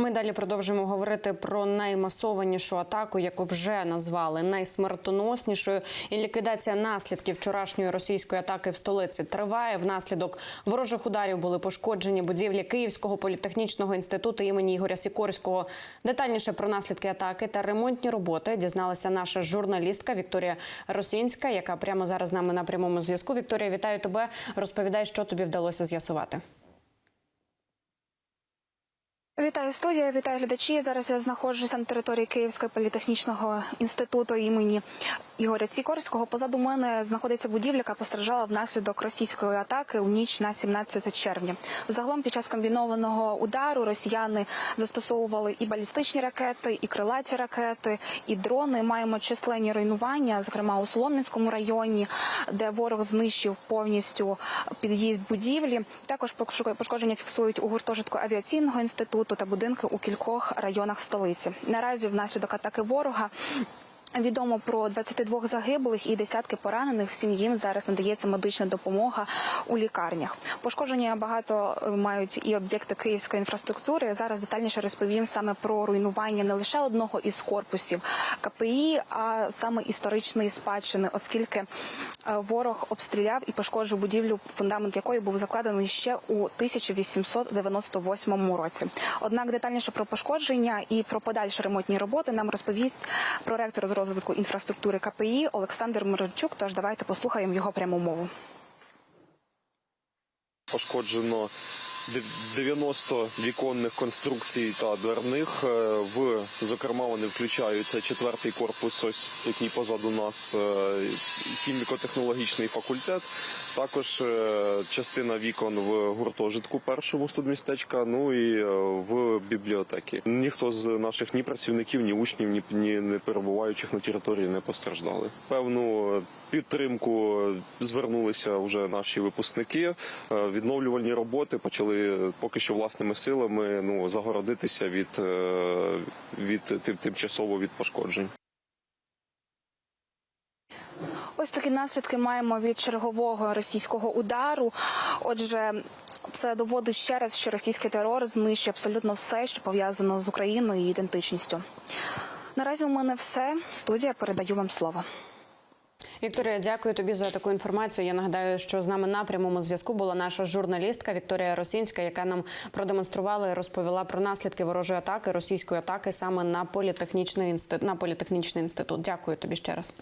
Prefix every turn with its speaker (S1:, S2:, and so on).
S1: Ми далі продовжуємо говорити про наймасованішу атаку, яку вже назвали найсмертоноснішою. І ліквідація наслідків вчорашньої російської атаки в столиці триває. Внаслідок ворожих ударів були пошкоджені будівлі Київського політехнічного інституту імені Ігоря Сікорського. Детальніше про наслідки атаки та ремонтні роботи дізналася наша журналістка Вікторія Росінська, яка прямо зараз з нами на прямому зв'язку. Вікторія, вітаю тебе. Розповідай, що тобі вдалося з'ясувати.
S2: Вітаю студія, вітаю глядачі. Зараз я знаходжуся на території Київського політехнічного інституту імені Ігоря Сікорського. Позаду мене знаходиться будівля, яка постраждала внаслідок російської атаки у ніч на 17 червня. Загалом під час комбінованого удару росіяни застосовували і балістичні ракети, і крилаті ракети, і дрони. Маємо численні руйнування, зокрема у Солом'янському районі, де ворог знищив повністю під'їзд будівлі. Також пошкодження фіксують у гуртожитку авіаційного інституту та будинки у кількох районах столиці. Наразі внаслідок атаки ворога. Відомо про 22 загиблих і десятки поранених. Всім їм зараз надається медична допомога у лікарнях. Пошкодження багато мають і об'єкти київської інфраструктури. Зараз детальніше розповім саме про руйнування не лише одного із корпусів КПІ, а саме історичної спадщини, оскільки ворог обстріляв і пошкоджив будівлю, фундамент якої був закладений ще у 1898 році. Однак детальніше про пошкодження і про подальші ремонтні роботи нам розповість проректор з розвитку інфраструктури КПІ Олександр Мирончук. Тож давайте послухаємо його пряму мову.
S3: Пошкоджено 90 віконних конструкцій та дверних. Е, В зокрема, вони включаються четвертий корпус, ось який позаду нас, е, хіміко-технологічний факультет. Також е, частина вікон в гуртожитку першому студмістечка, ну і в бібліотекі. Ніхто з наших ні працівників, ні учнів, ні, ні не перебуваючих на території не постраждали. Певну підтримку звернулися вже наші випускники. Відновлювальні роботи почали поки що власними силами ну загородитися від, від тимчасово від пошкоджень.
S2: Ось такі наслідки маємо від чергового російського удару. Отже, це доводить ще раз, що російський терор знищує абсолютно все, що пов'язано з Україною і ідентичністю. Наразі у мене все. Студія передаю вам слово.
S1: Вікторія, дякую тобі за таку інформацію. Я нагадаю, що з нами на прямому зв'язку була наша журналістка Вікторія Росінська, яка нам продемонструвала і розповіла про наслідки ворожої атаки, російської атаки саме на політехнічний інститут. На політехнічний інститут. Дякую тобі ще раз.